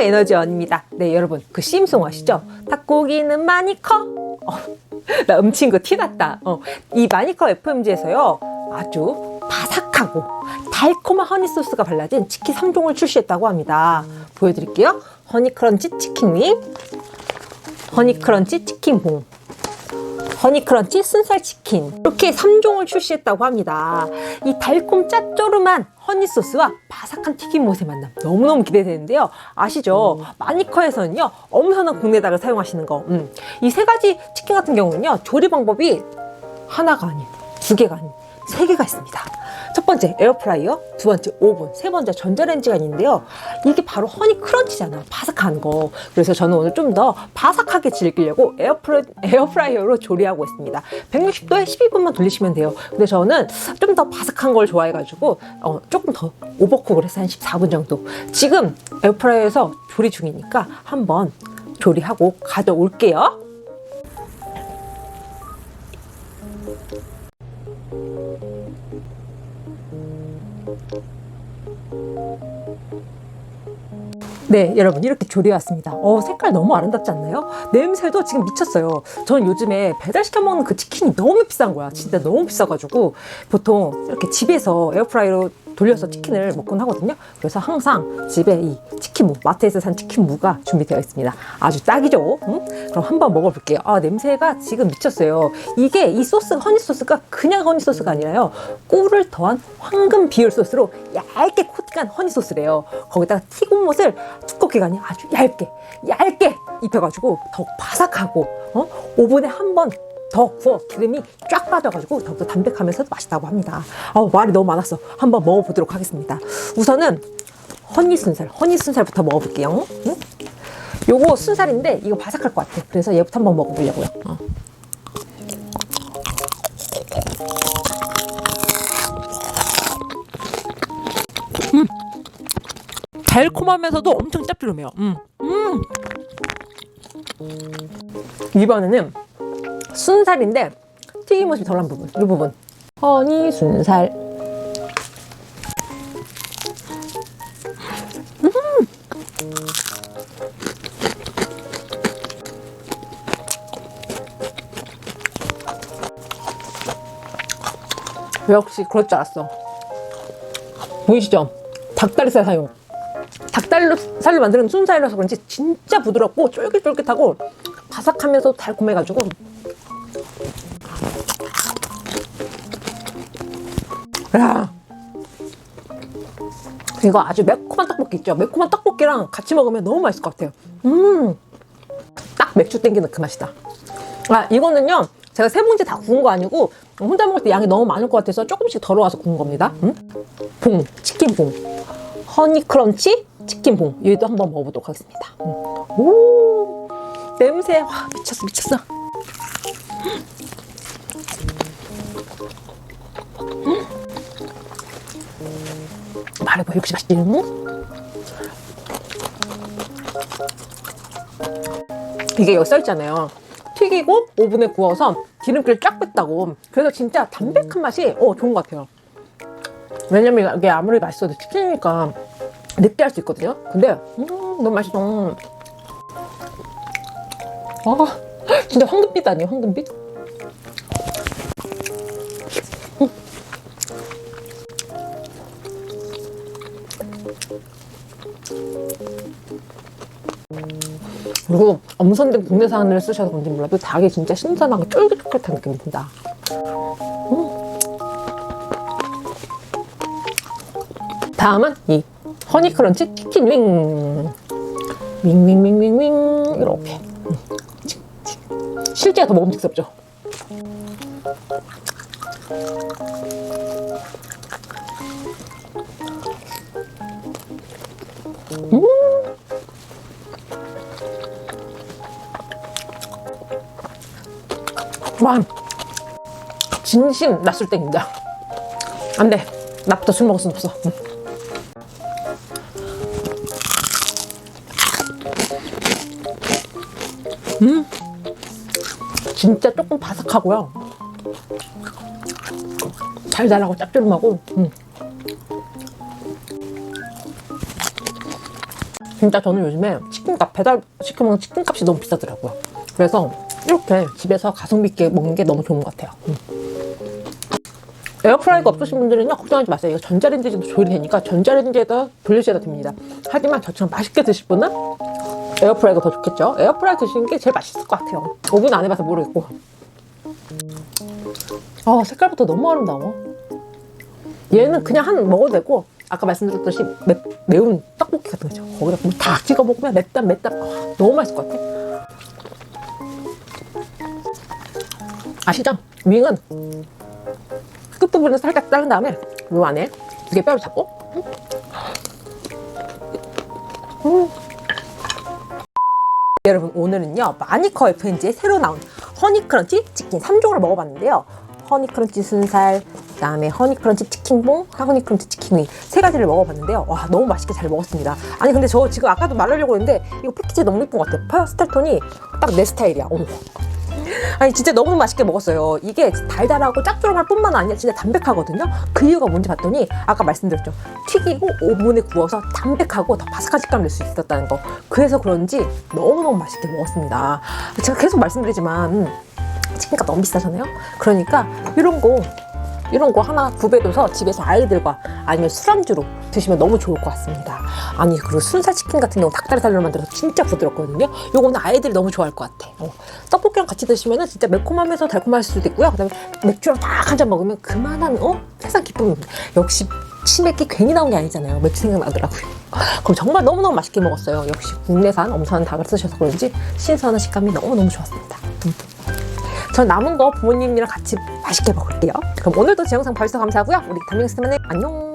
에너지원입니다. 네 여러분 그 심송 아시죠? 닭고기는 많이 커? 어, 나 음친 거 티 났다. 어, 이 마니커 FMG에서요 아주 바삭하고 달콤한 허니 소스가 발라진 치킨 3종을 출시했다고 합니다. 보여드릴게요. 허니 크런치 치킨윙 허니 크런치 치킨 봉 허니크런치 순살 치킨 이렇게 3종을 출시했다고 합니다. 이 달콤 짭조름한 허니소스와 바삭한 튀김옷의 만남 너무너무 기대되는데요. 아시죠? 마니커에서는요 엄선한 국내 닭을 사용하시는 거. 음. 이 세 가지 치킨 같은 경우는요 조리 방법이 하나가 아닌 두 개가 아닌 세 개가 있습니다. 첫 번째 에어프라이어, 두 번째 오븐, 세 번째 전자레인지가 있는데요. 이게 바로 허니 크런치잖아요. 바삭한 거. 그래서 저는 오늘 좀 더 바삭하게 즐기려고 에어프라, 에어프라이어로 조리하고 있습니다. 160도에 12분만 돌리시면 돼요. 근데 저는 좀 더 바삭한 걸 좋아해가지고 어, 조금 더 오버쿡을 해서 한 14분 정도. 지금 에어프라이어에서 조리 중이니까 한번 조리하고 가져올게요. 네, 여러분 이렇게 조리해 왔습니다. 어, 색깔 너무 아름답지 않나요? 냄새도 지금 미쳤어요. 저는 요즘에 배달 시켜 먹는 그 치킨이 너무 비싼 거야. 진짜 너무 비싸가지고 보통 이렇게 집에서 에어프라이로 돌려서 치킨을 먹곤 하거든요. 그래서 항상 집에 이 치킨무, 마트에서 산 치킨무가 준비되어 있습니다. 아주 딱이죠. 응? 그럼 한번 먹어볼게요. 아, 냄새가 지금 미쳤어요. 이게 이 소스, 허니 소스가 그냥 허니 소스가 아니라요. 꿀을 더한 황금 비율 소스로 얇게 코팅한 허니 소스래요. 거기다가 튀김옷을 두껍게가 아니라 아주 얇게, 얇게 입혀가지고 더 바삭하고, 어? 오븐에 한번 더 구워 기름이 쫙 빠져가지고 더욱더 담백하면서도 맛있다고 합니다. 아 말이 너무 많았어. 한번 먹어보도록 하겠습니다. 우선은 허니 순살, 허니 순살부터 먹어볼게요. 응? 요거 순살인데 이거 바삭할 것 같아. 그래서 얘부터 한번 먹어보려고요. 어. 음. 달콤하면서도 엄청 짭조름해요. 음. 음. 이번에는 순살인데 튀김옷이 덜한 부분, 이 부분. 허니 순살. 음. 역시 그럴 줄 알았어. 보이시죠? 닭다리살 사용. 닭다리살로 만드는 순살이라서 그런지 진짜 부드럽고 쫄깃쫄깃하고 바삭하면서 달콤해가지고 야. 이거 아주 매콤한 떡볶이 있죠? 매콤한 떡볶이랑 같이 먹으면 너무 맛있을 것 같아요. 음 딱 맥주 땡기는 그 맛이다. 아 이거는요. 제가 세 봉지 다 구운 거 아니고 혼자 먹을 때 양이 너무 많을 것 같아서 조금씩 덜어와서 구운 겁니다. 음? 봉 치킨 봉. 허니 크런치 치킨 봉. 얘도 한번 먹어보도록 하겠습니다. 음. 오. 냄새. 와 미쳤어 미쳤어 말해봐. 역시 맛있지? 응? 이게 여기 써있잖아요. 튀기고 오븐에 구워서 기름기를 쫙 뺐다고. 그래서 진짜 담백한 맛이 어, 좋은 것 같아요. 왜냐면 이게 아무리 맛있어도 치킨이니까 느끼할 수 있거든요. 근데 음, 너무 맛있어. 아 진짜 황금빛 아니에요? 황금빛? 그리고 엄선된 국내 산을 쓰셔서 그런지 몰라도 닭이 진짜 신선하고 쫄깃쫄깃한 느낌이 든다. 음. 다음은 이 허니크런치 치킨 윙. 윙윙윙윙윙 이렇게. 실제가 더 먹음직스럽죠. 음. 와, 진심 낮술땡입니다. 안 돼. 나부터 술 먹을 순 없어. 응. 음. 진짜 조금 바삭하고요. 달달하고 짭조름하고. 음. 진짜 저는 요즘에 치킨 값 배달 시켜 먹는 치킨 값이 너무 비싸더라고요. 그래서 이렇게 집에서 가성비 있게 먹는 게 너무 좋은 것 같아요. 음. 에어프라이가 없으신 분들은요 걱정하지 마세요. 이거 전자레인지도 조리 되니까 전자레인지에다 돌리셔도 됩니다. 하지만 저처럼 맛있게 드실 분은 에어프라이가 더 좋겠죠. 에어프라이 드시는 게 제일 맛있을 것 같아요. 오븐 안 해봐서 모르겠고. 아 색깔부터 너무 아름다워. 얘는 그냥 한 먹어도 되고 아까 말씀드렸듯이 매, 매운 떡볶이 같은 거죠. 거기다 그냥 탁 찍어 먹으면 맵단 맵단 아, 너무 맛있을 것 같아. 아시죠? 윙은 끝부분을 살짝 자른 다음에 요 안에 이게 뼈를 잡고 음. 음. 여러분 오늘은요 마니커 FNG에 새로 나온 허니크런치 치킨 3종을 먹어봤는데요 허니크런치 순살 그다음에 허니크런치 치킨봉 허니크런치 치킨윙 세 가지를 먹어봤는데요 와 너무 맛있게 잘 먹었습니다 아니 근데 저 지금 아까도 말하려고 했는데 이거 패키지 너무 예쁜 것 같아요 파스텔톤이 딱 내 스타일이야 어머. 아니 진짜 너무 맛있게 먹었어요. 이게 달달하고 짭조름할 뿐만 아니라 진짜 담백하거든요. 그 이유가 뭔지 봤더니 아까 말씀드렸죠. 튀기고 오븐에 구워서 담백하고 더 바삭한 식감을 낼 수 있었다는 거. 그래서 그런지 너무너무 맛있게 먹었습니다. 제가 계속 말씀드리지만 음, 치킨값 너무 비싸잖아요. 그러니까 이런 거 이런 거 하나 구매해둬서 집에서 아이들과 아니면 술안주로 드시면 너무 좋을 것 같습니다. 아니 그리고 순살 치킨 같은 경우 닭다리살로 만들어서 진짜 부드럽거든요. 요거는 아이들이 너무 좋아할 것 같아. 어. 떡볶이랑 같이 드시면 진짜 매콤하면서 달콤할 수도 있고요. 그다음에 맥주랑 딱 한 잔 먹으면 그만한 어 세상 기쁨입니다. 역시 치맥기 괜히 나온 게 아니잖아요. 맥주 생각나더라고요. 그럼 정말 너무너무 맛있게 먹었어요. 역시 국내산 엄선한 닭을 쓰셔서 그런지 신선한 식감이 너무너무 좋았습니다. 음. 전 남은 거 부모님이랑 같이 맛있게 먹을게요. 그럼 오늘도 제 영상 봐주셔서 감사하고요. 우리 영상에 만나요. 안녕.